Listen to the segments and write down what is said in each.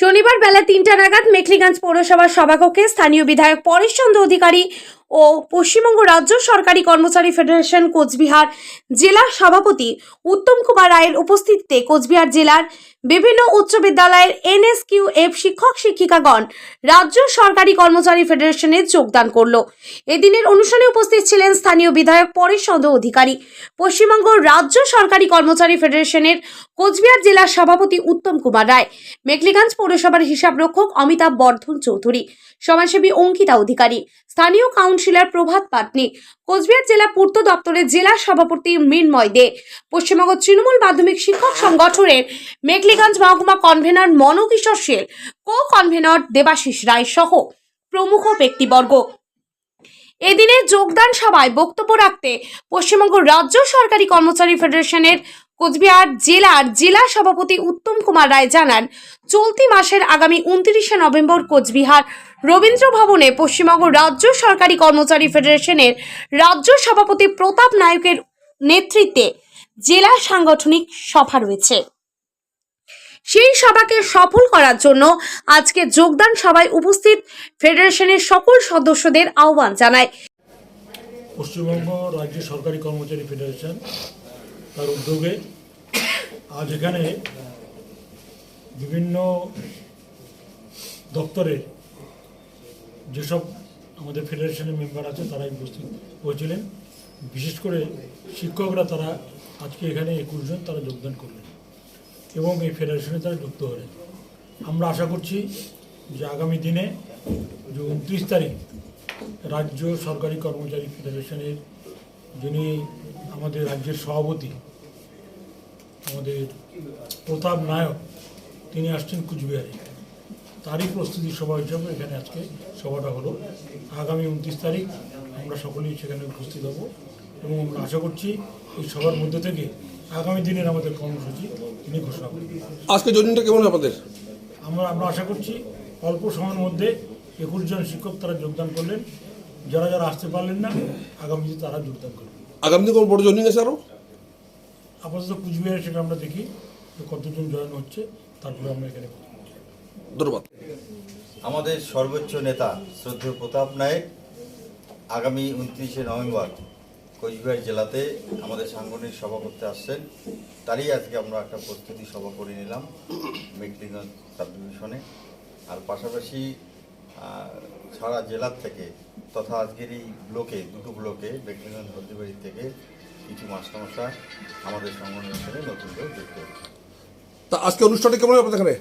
শনিবার বেলা তিনটা নাগাদ মেখলিগঞ্জ পৌরসভার সভাকক্ষে স্থানীয় বিধায়ক পরেশ চন্দ্র অধিকারী ও পশ্চিমবঙ্গ রাজ্য সরকারি কর্মচারী ফেডারেশন কোচবিহার জেলা সভাপতি উত্তম কুমার রায়ের উপস্থিতিতে কোচবিহার জেলার বিভিন্ন উচ্চ বিদ্যালয়ের এনএসকিউএফ শিক্ষক শিক্ষিকাগণ রাজ্য সরকারি কর্মচারী ফেডারেশনে যোগদান করল। এদিনের অনুষ্ঠানে উপস্থিত ছিলেন স্থানীয় বিধায়ক চন্দ্র অধিকারী, পশ্চিমবঙ্গ রাজ্য সরকারি কর্মচারী ফেডারেশনের কোচবিহার জেলার সভাপতি উত্তম কুমার রায়, মেখলিগঞ্জ পৌরসভার হিসাব রক্ষক অমিতাভ বর্ধন চৌধুরী, সমাজসেবী অঙ্কিতা অধিকারী, স্থানীয় কাউন্সিলর প্রভাত পাটনি, কোচবিহার জেলা পূর্ত দপ্তরের জেলা সভাপতি মৃন্ময় দে, পশ্চিমবঙ্গ তৃণমূল মাধ্যমিক শিক্ষক সংগঠনের মেখলিগঞ্জ মহকুমা convener Manokishore Sher co convener Debashis Roy সহ প্রমুখ ব্যক্তিবর্গ। এদিনে যোগদান সভায় বক্তব্য রাখতে পশ্চিমবঙ্গ রাজ্য সরকারি কর্মচারী ফেডারেশনের কোচবিহার জেলার জেলা সভাপতি উত্তম কুমার রায় জানান, চলতি মাসের আগামী উনত্রিশে নভেম্বর কোচবিহার রবীন্দ্র ভবনে পশ্চিমবঙ্গ রাজ্য সরকারি কর্মচারী ফেডারেশনের রাজ্য সভাপতি প্রতাপ নায়কের নেতৃত্বে জেলা সাংগঠনিক সভা রয়েছে। সেই সভাকে সফল করার জন্য আজকে যোগদান সভায় উপস্থিত ফেডারেশনের সকল সদস্যদের আহ্বান জানায়। পশ্চিমবঙ্গ রাজ্য সরকারি কর্মচারী ফেডারেশন তার উদ্যোগে আজ এখানে বিভিন্ন দপ্তরের যেসব আমাদের ফেডারেশনের মেম্বার আছে তারাই উপস্থিত হয়েছিলেন। বিশেষ করে শিক্ষকরা তারা আজকে এখানে একুশ জন তারা যোগদান করলেন এবং এই ফেডারেশনে তারা যুক্ত হলেন। আমরা আশা করছি যে আগামী দিনে যে উনত্রিশ তারিখ রাজ্য সরকারি কর্মচারী ফেডারেশনের যিনি আমাদের রাজ্যের সভাপতি আমাদের প্রতাপ নায়ক তিনি আসছেন কুচবিহারে। তারই প্রস্তুতি সভা হিসাবে এখানে আজকে সভাটা হলো। আগামী উনত্রিশ তারিখ আমরা সকলেই সেখানে উপস্থিত হব এবং আমরা আশা করছি এই সভার মধ্যে থেকে আগামী দিনের আমাদের কর্মসূচি তিনি ঘোষণা করবেন। আজকে জয়েনিংটা কেমন আপনাদের? আমরা আমরা আশা করছি অল্প সময়ের মধ্যে একুশ জন শিক্ষক তারা যোগদান করলেন। যারা যারা আসতে পারলেন না আগামীতে তারা যোগদান করবেন। আগামী দিন কোন বড় জয়েনিং আছে আরও আপাতত কুচবিহারে সেটা আমরা দেখি যে কতজন জয়েন হচ্ছে তারপরে আমরা এখানে ধন্যবাদ। আমাদের সর্বোচ্চ নেতা শ্রদ্ধেয় প্রতাপ নায়েক আগামী উনত্রিশে নভেম্বর কোচবিহার জেলাতে আমাদের সাংগঠনিক সভা করতে আসছেন। তারই আজকে আমরা একটা প্রস্তুতি সভা করে নিলাম মেকলিগঞ্জ সাব ডিভিশনে আর পাশাপাশি সারা জেলার থেকে তথা আজকের এই ব্লকে দুটো ব্লকে মেকলিগঞ্জ হলদিবাড়ি থেকে কিছু মাস্টারমশাই আমাদের সংগঠনের সঙ্গে নতুন করে যুক্ত হচ্ছে তা আজকে অনুষ্ঠানটা কেমন হবে আপনাদের এখানে?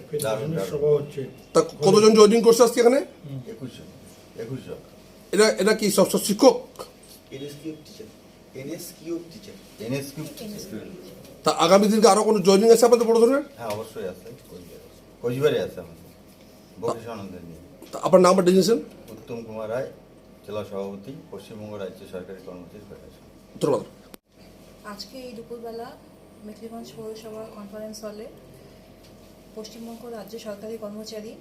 সভা হচ্ছে। তা কতজন জয়েনিং করছে আজকে এখানে? একুশ জন একুশ জন এটা এটা কি সব সব শিক্ষক? তা আগামী দিনকে আরও কোনো জয়েনিং আছে আপনাদের বড় ধরনের হ্যাঁ অবশ্যই আছে কোচবিহারে আছে। আমাদের। বকিশ আনন্দের নিয়ে। আপনার নাম্বার ডিজিশন উত্তম কুমার রায় জেলা সভাপতি পশ্চিমবঙ্গ রাজ্য সরকারি কর্মচারী ফেডারেশন। ধন্যবাদ। আজকে এই দুপুরবেলা মেখলিগঞ্জ পৌরসভা কনফারেন্স হলে পশ্চিমবঙ্গ রাজ্য সরকারি কর্মচারী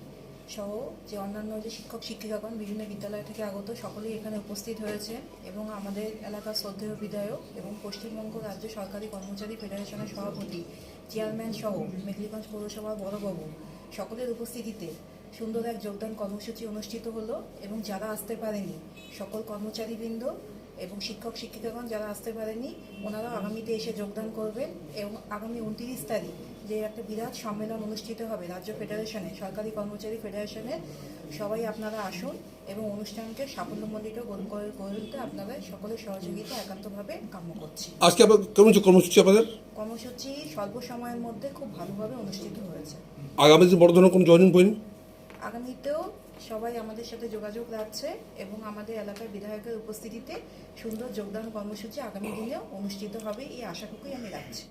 সহ যে অন্যান্য যে শিক্ষক শিক্ষিকাগণ বিভিন্ন বিদ্যালয় থেকে আগত সকলেই এখানে উপস্থিত হয়েছে এবং আমাদের এলাকার শ্রদ্ধেয় বিধায়ক এবং পশ্চিমবঙ্গ রাজ্য সরকারি কর্মচারী ফেডারেশনের সভাপতি চেয়ারম্যান সহ মেখলিগঞ্জ পৌরসভার বড়বাবু সকলের উপস্থিতিতে সুন্দর এক যোগদান কর্মসূচি অনুষ্ঠিত হলো এবং যারা আসতে পারেনি সকল কর্মচারীবৃন্দ এবং শিক্ষক শিক্ষিকাগণ যারা আসতে পারেনি ওনারা আগামীতে এসে যোগদান করবেন এবং আগামী উনত্রিশ তারিখ যে একটা বিরাট সম্মেলন অনুষ্ঠিত হবে রাজ্য ফেডারেশনে সরকারি কর্মচারী ফেডারেশনে সবাই আপনারা আসুন এবং অনুষ্ঠানকে সাফল্যমণ্ডিত করে করে তুলতে আপনারা সকলের সহযোগিতা একান্তভাবে কাম্য করছি। আজকে কেমন কর্মসূচি আপনাদের? কর্মসূচি স্বল্প সময়ের মধ্যে খুব ভালোভাবে অনুষ্ঠিত হয়েছে। আগামী দিন বড় ধরনের কোনো জয়েনিং পয়েন্ট আগামীতেও সবাই আমাদের সাথে যোগাযোগ রাখছে এবং আমাদের এলাকার বিধায়কের উপস্থিতিতে সুন্দর যোগদান কর্মসূচি আগামী দিনে অনুষ্ঠিত হবে, এই আশাটুকুই আমি রাখছি।